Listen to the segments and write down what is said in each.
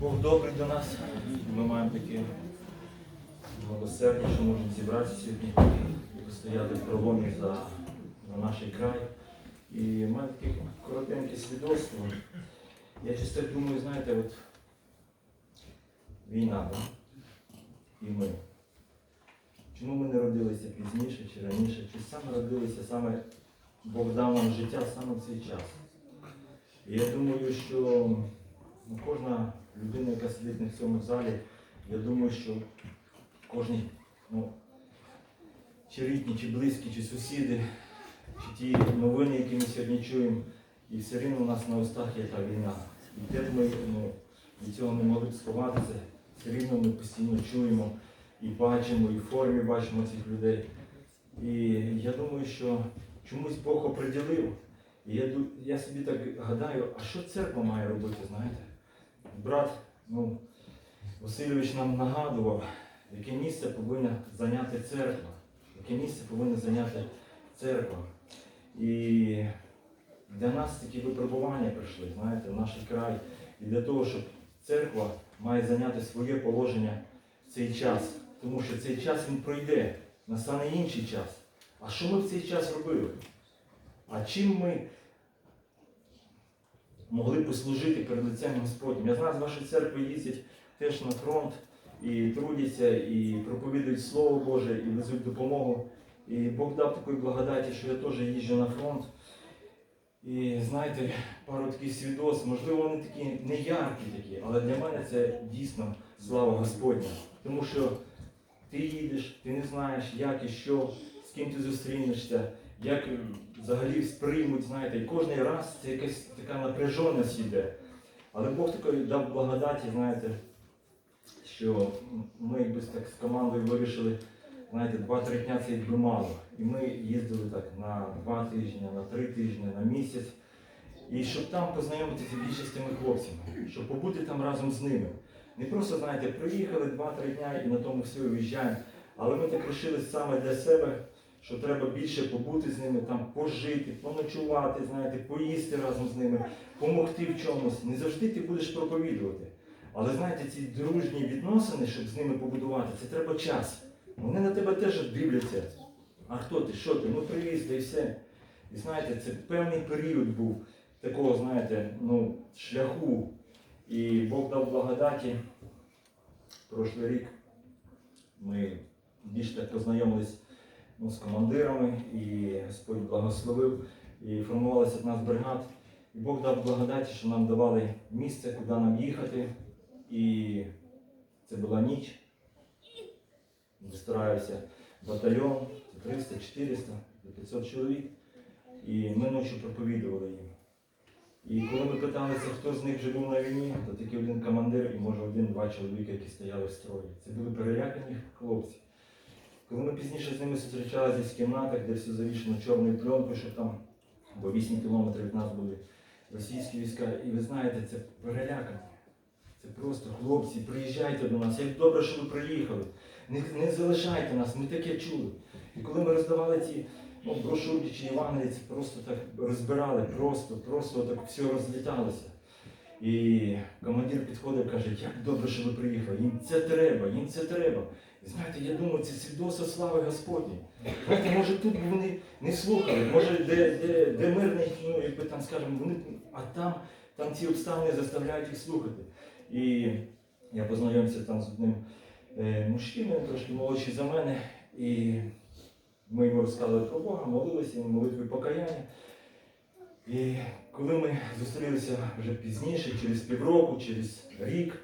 Бог добрий до нас. Ми маємо таке милосердя, що можемо зібратися сьогодні і постояти в проломі за, за наш край. І маю таке коротеньке свідоцтво. Я часто думаю, знаєте, от війна, да? і ми. Чому ми не родилися пізніше чи раніше? Чи саме родилися, саме Бог дав нам життя саме в цей час? І я думаю, що ну, кожна людина, яка сидить на цьому залі, я думаю, що кожен, ну, чи рідні, чи близькі, чи сусіди, чи ті новини, які ми сьогодні чуємо, і все рівно у нас на устах є та війна. І де ми ну, від цього не могли б сховатися, все рівно ми постійно чуємо і бачимо, і в формі бачимо цих людей. І я думаю, що чомусь Бог оприділив. І я, я собі так гадаю, а що церква має робити, знаєте? Брат ну, Васильович нам нагадував, яке місце повинна зайняти церква, яке місце повинна зайняти церква. І для нас такі випробування прийшли, знаєте, в наш край. І для того, щоб церква має зайняти своє положення в цей час. Тому що цей час він пройде, настане інший час. А що ми в цей час робили? А чим ми могли послужити перед лицем Господнім? Я знаю, з вашої церкви їздять теж на фронт і трудяться, і проповідують Слово Боже, і везуть допомогу. І Бог дав такої благодаті, що я теж їжджу на фронт. І знаєте, пару таких свідоцтв, можливо, вони такі не яркі такі, але для мене це дійсно слава Господня. Тому що ти їдеш, ти не знаєш, як і що, з ким ти зустрінешся, як взагалі сприймуть, знаєте, і кожен раз це якась така напряженість йде. Але Бог такої дав благодаті, знаєте, що ми якби так з командою вирішили, знаєте, 2-3 дня це якби мало. І ми їздили так на 2 тижні, на 3 тижні, на місяць. І щоб там познайомитися більше з тими хлопцями, щоб побути там разом з ними. Не просто, знаєте, приїхали 2-3 дня і на тому все уїжджаємо. Але ми так вирішили саме для себе, що треба більше побути з ними, там пожити, поночувати, знаєте, поїсти разом з ними, допомогти в чомусь. Не завжди ти будеш проповідувати. Але знаєте, ці дружні відносини, щоб з ними побудувати, це треба час. Вони на тебе теж дивляться. А хто ти, що ти? Ну привіз, та і все. І знаєте, це певний період був такого, знаєте, ну, шляху. І Бог дав благодаті. Прошлий рік ми більш так познайомились з командирами, і Господь благословив, і формувалася одна з бригад. І Бог дав благодаті, що нам давали місце, куди нам їхати. І це була ніч. Вистраївся батальйон, 300, 400, 500 чоловік. І ми ночі проповідували їм. І коли ми питалися, хто з них вже був на війні, то тільки один командир і може один-два чоловіка, які стояли в строї. Це були перелякані хлопці. Коли ми пізніше з ними зустрічалися в кімнатах, де все завішено чорною пленкою, що там, бо 8 кілометрів від нас були російські війська, і ви знаєте, це перелякані. Це просто хлопці, приїжджайте до нас. Як добре, що ви приїхали. Не, не залишайте нас, ми таке чули. І коли ми роздавали ці ну, брошурки чи Євангелії, це просто так розбирали, просто, просто так все розліталося. І командир підходив і каже, як добре, що ви приїхали, їм це треба, їм це треба. І знаєте, я думаю, це свідоцтво слави Господні. Знаєте, може тут вони не слухали, може де, де, де мирний, ну якби там скажемо, вони, а там, там ці обставини заставляють їх слухати. І я познайомився там з одним е, мужчиною, трошки молодший за мене, і ми йому розказували про Бога, молилися, молитви покаяння. І коли ми зустрілися вже пізніше, через півроку, через рік,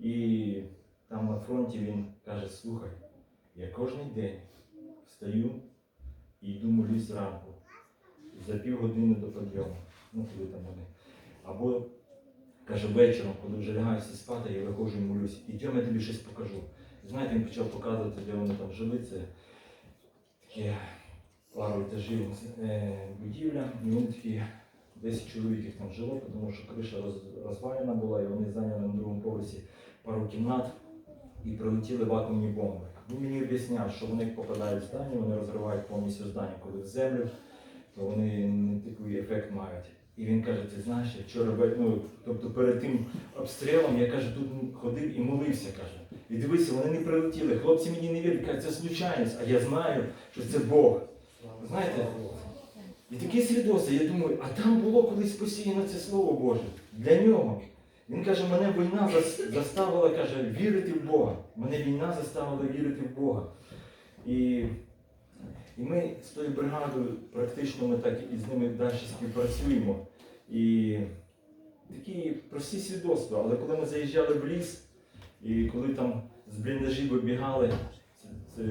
і там на фронті він каже, слухай, я кожен день встаю і йду молюсь зранку, за півгодини до підйому, ну коли там вони. Або каже, вечором, коли вже лягаюся спати, я виходжу і молюсь, ідемо, я тобі щось покажу. Знаєте, він почав показувати, де вони там жили, це таке пару етажів е, будівля, і вони такі 10 чоловік їх там жило, тому що криша роз- розвалена була, і вони зайняли на другому поверсі пару кімнат і прилетіли вакуумні бомби. Він мені об'ясняв, що вони попадають в здання, вони розривають повністю здання, коли в землю, то вони не такий ефект мають. І І він каже, ти знаєш, я вчора, ну, тобто перед тим обстрілом, я каже, тут ходив і молився, каже. І дивися, вони не прилетіли. Хлопці мені не вірять, кажуть, це случайність, а я знаю, що це Бог. Знаєте, і такі свідоцтва, я думаю, а там було колись посіяно це Слово Боже для нього. Він каже, мене війна заставила, каже, вірити в Бога. Мене війна заставила вірити в Бога. І, і ми з тою бригадою практично ми так і з ними далі співпрацюємо. І такі прості свідоцтва. Але коли ми заїжджали в ліс, і коли там з бліндажів вибігали, це, це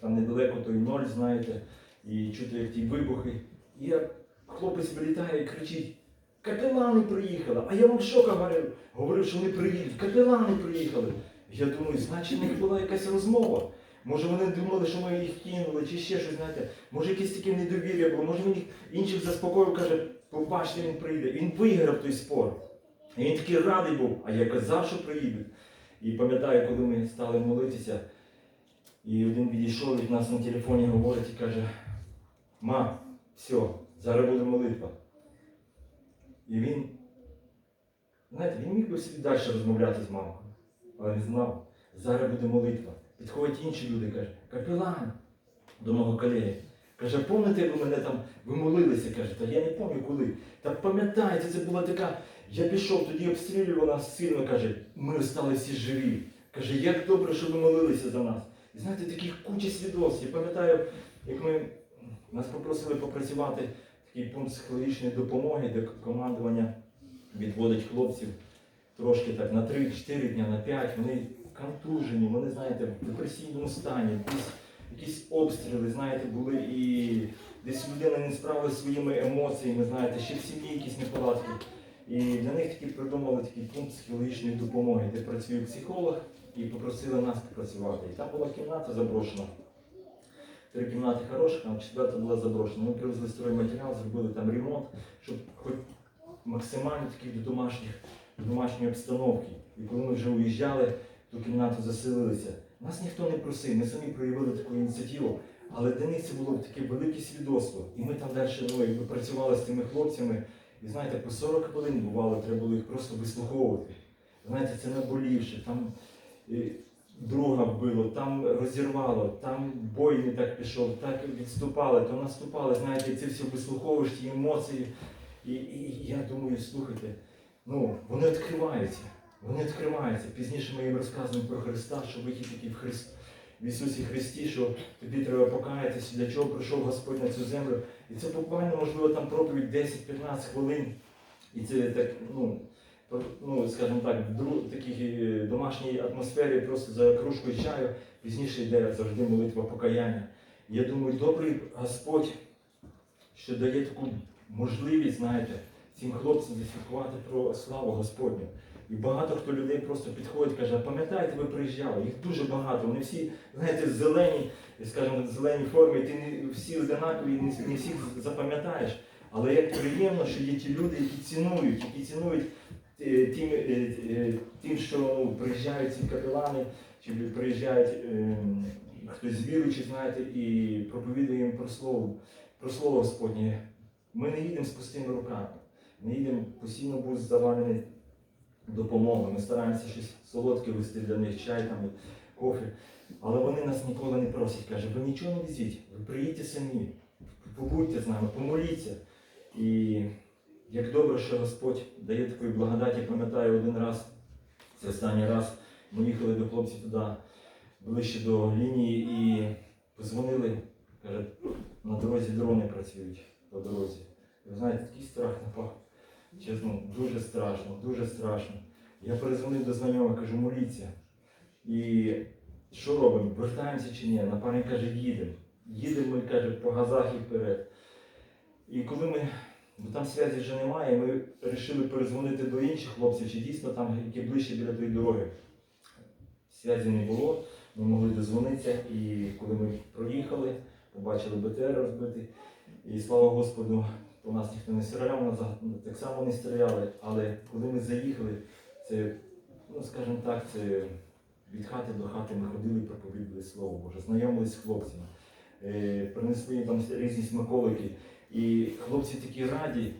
там недалеко той ноль, знаєте, і чути, як ті вибухи. І я, хлопець вилітає і кричить, капелани приїхали. А я вам що говорив? Говорив, що вони приїдуть, капелани приїхали. Я думаю, значить, в них була якась розмова. Може вони думали, що ми їх кинули, чи ще щось, знаєте, може якесь таке недовір'я було, може він їх інших заспокоїв, каже, побачите, він прийде. Він виграв той спор. І він такий радий був, а я казав, що приїдуть. І пам'ятаю, коли ми стали молитися, і один підійшов від нас на телефоні, говорить і каже, ма, все, зараз буде молитва. І він, знаєте, він міг би собі далі розмовляти з мамою, але він знав, зараз буде молитва. Підходять інші люди, каже, капелан до мого колеги. Каже, пам'ятаєте, ви мене там, ви молилися, каже, та я не пам'ятаю коли. Та пам'ятаєте, це була така. Я пішов, тоді обстрілював нас сильно, каже, ми стали всі живі. Каже, як добре, що ви молилися за нас. І знаєте, таких куча свідоцтв. Я пам'ятаю, як ми нас попросили попрацювати такий пункт психологічної допомоги, де командування відводить хлопців трошки так на 3-4 дня, на 5. Вони контужені, вони, знаєте, в депресійному стані, якісь, якісь обстріли, знаєте, були і десь людина не справилася своїми емоціями, знаєте, ще в сім'ї якісь неполадки. І для них таки придумали такий пункт психологічної допомоги, де працює психолог, і попросили нас попрацювати. І там була кімната заброшена. Три кімнати хороших, а четверта була заброшена. Ми привезли стройматеріал, зробили там ремонт, щоб хоч максимально такий до домашніх, до домашньої обстановки. І коли ми вже уїжджали, ту кімнату заселилися. Нас ніхто не просив, ми самі проявили таку ініціативу. Але для них це було таке велике свідоцтво. І ми там далі ну, якби працювали з тими хлопцями. І знаєте, по 40 хвилин бувало, треба було їх просто вислуховувати. Знаєте, це наболівше, там е, друга вбило, там розірвало, там бой не так пішов, так відступали, то наступали, знаєте, і це все вислуховуєш, ті емоції. І, і я думаю, слухайте, ну, вони відкриваються. Вони відкриваються. Пізніше ми їм розказуємо про Христа, що вихід такий в Христ. В Ісусі Христі, що тобі треба покаятися, для чого прийшов Господь на цю землю. І це буквально, можливо, там проповідь 10-15 хвилин. І це так, ну, ну скажімо так, в дру- такій е, домашній атмосфері, просто за кружкою чаю, пізніше йде завжди молитва покаяння. Я думаю, добрий Господь, що дає таку можливість, знаєте, цим хлопцям засвідкувати про славу Господню. І багато хто людей просто підходить, каже, пам'ятаєте, ви приїжджали? Їх дуже багато. Вони всі, знаєте, зелені, скажімо, в зеленій формі, ти не всі однакові, не, всіх запам'ятаєш. Але як приємно, що є ті люди, які цінують, які цінують тим, е, е, тим що приїжджають ці капелани, чи приїжджають е, хтось з віруючих, знаєте, і проповідує їм про слово, про слово Господнє. Ми не їдемо з пустими руками, не їдемо постійно будь завалений допомогою. Ми стараємося щось солодке вести для них, чай там, кофе. Але вони нас ніколи не просять. Каже, ви нічого не везіть, ви приїдьте самі, побудьте з нами, помоліться. І як добре, що Господь дає такої благодаті, пам'ятаю один раз, це останній раз, ми їхали до хлопців туди, ближче до лінії і позвонили, каже, на дорозі дрони працюють по дорозі. І ви знаєте, такий страх напав. Чесно, дуже страшно, дуже страшно. Я перезвонив до знайомого, кажу, моліться. І що робимо? Вертаємося чи ні? Напарник каже, їдемо. Їдемо, каже, по газах і вперед. І коли ми, бо там зв'язку вже немає, ми вирішили перезвонити до інших хлопців, чи дійсно там, які ближче біля тої дороги. Зв'язку не було, ми могли дозвонитися, і коли ми проїхали, побачили БТР розбитий. І слава Господу, по нас ніхто не стріляв, назад так само не стріляли. Але коли ми заїхали, це, ну скажімо так, це від хати до хати ми ходили, і проповідували Слово Боже, знайомились з хлопцями, е, принесли там різні смаколики. І хлопці такі раді,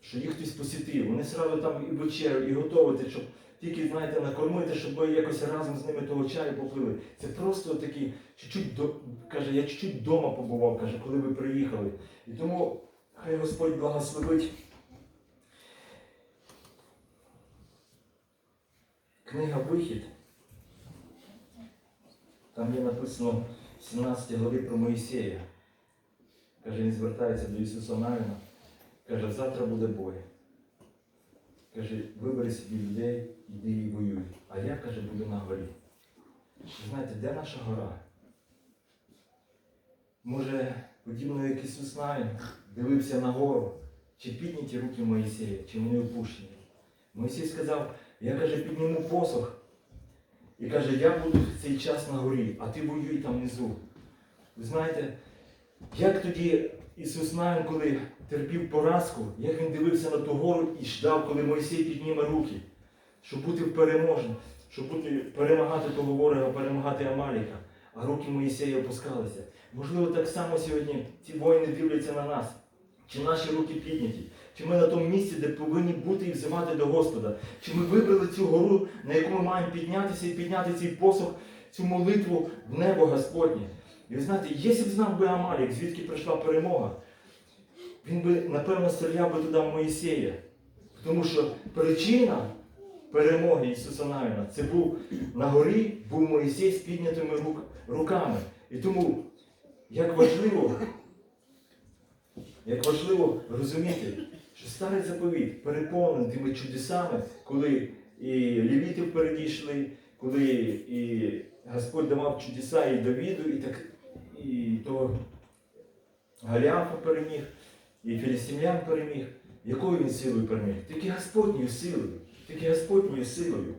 що їх хтось посітив. Вони сразу там і вечерю, і готувати, щоб тільки, знаєте, накормити, щоб ми якось разом з ними того чаю попили. Це просто такі, чуть-чуть до, каже, я чуть-чуть вдома побував, каже, коли ви приїхали. І тому хай Господь благословить. Книга Вихід. Там є написано в 17 главі про Моїсея. Каже, він звертається до Ісуса Навіна. Каже, завтра буде бой. Каже, вибери собі людей, іди і воюй. А я, каже, буду на горі. Знаєте, де наша гора? Може, подібно як Ісус Навін дивився на гору, чи підняті руки Моїсея, чи вони опущені. Моїсей сказав, я каже, підніму посох. І каже, я буду в цей час на горі, а ти воюй там внизу. Ви знаєте, як тоді Ісус Навин, коли терпів поразку, як він дивився на ту гору і ждав, коли Мойсей підніме руки, щоб бути переможним, щоб бути, перемагати того ворога, перемагати Амаліка, а руки Моїсея опускалися. Можливо, так само сьогодні ці воїни дивляться на нас. Чи наші руки підняті? Чи ми на тому місці, де повинні бути і взивати до Господа? Чи ми вибрали цю гору, на яку ми маємо піднятися і підняти цей посох, цю молитву в небо Господнє? І ви знаєте, якщо б знав би Амалік, звідки прийшла перемога, він би, напевно, стріляв би туди Моїсея. Тому що причина перемоги Ісуса Навіна це був на горі, був Моїсей з піднятими руками. І тому, як важливо, як важливо розуміти, що старий заповіт переповнений тими чудесами, коли і лівіти впереді йшли, коли і Господь давав чудеса і Давіду, і так і то Галіафа переміг, і філістимлян переміг. Якою він силою переміг? Тільки Господньою силою, тільки Господньою силою.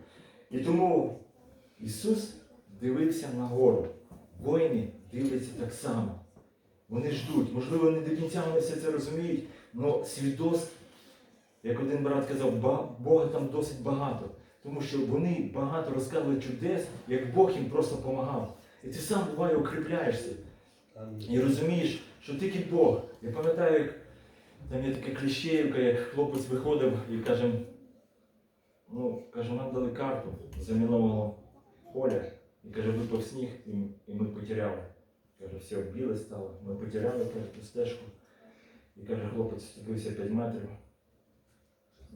І тому Ісус дивився на гору. Воїни дивляться так само. Вони ждуть. Можливо, не до кінця вони все це розуміють, але свідоцтв, як один брат казав, Бога там досить багато. Тому що вони багато розказували чудес, як Бог їм просто допомагав. І ти сам буває укріпляєшся. І розумієш, що тільки Бог. Я пам'ятаю, як там є така кліщеївка, як хлопець виходив і каже, ну, каже, нам дали карту замінованого поля. І каже, випав сніг, і, ми потеряли. Каже, все біле стало, ми потеряли каже, стежку. І каже, хлопець вступився 5 метрів,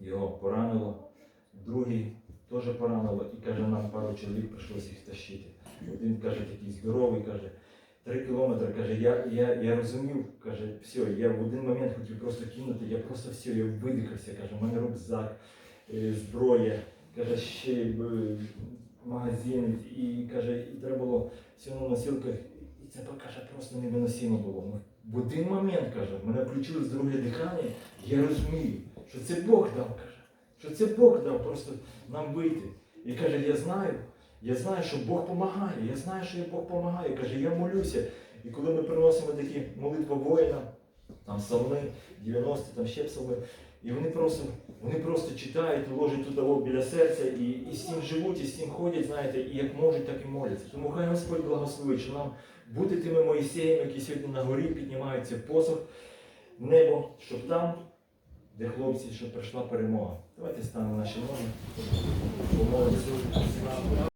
його поранило, другий теж поранило, і каже, нам пару чоловік прийшлося їх тащити. Один каже, такий здоровий, каже, три кілометри, каже, я, я, я розумів, каже, все, я в один момент хотів просто кинути, я просто все, я видихався, каже, у мене рюкзак, е, зброя, каже, ще е, магазин, і каже, і треба було все на носилках, і це каже, просто невиносимо було. Ну, в один момент, каже, мене включили з друге дихання, я розумію, що це Бог дав, каже, що це Бог дав просто нам вийти. І каже, я знаю, я знаю, що Бог допомагає, я знаю, що Бог допомагає. Каже, я молюся. І коли ми приносимо такі молитви воїна, там псалми, 90, там ще псалми, і вони просто, вони просто читають, ложать туди біля серця, і, і з цим живуть, і з цим ходять, знаєте, і як можуть, так і моляться. Тому хай Господь благословить, що нам бути тими Моїсеями, які сьогодні на горі піднімаються посох небо, щоб там, де хлопці, щоб прийшла перемога. Давайте станемо наші ноги. Помолимося.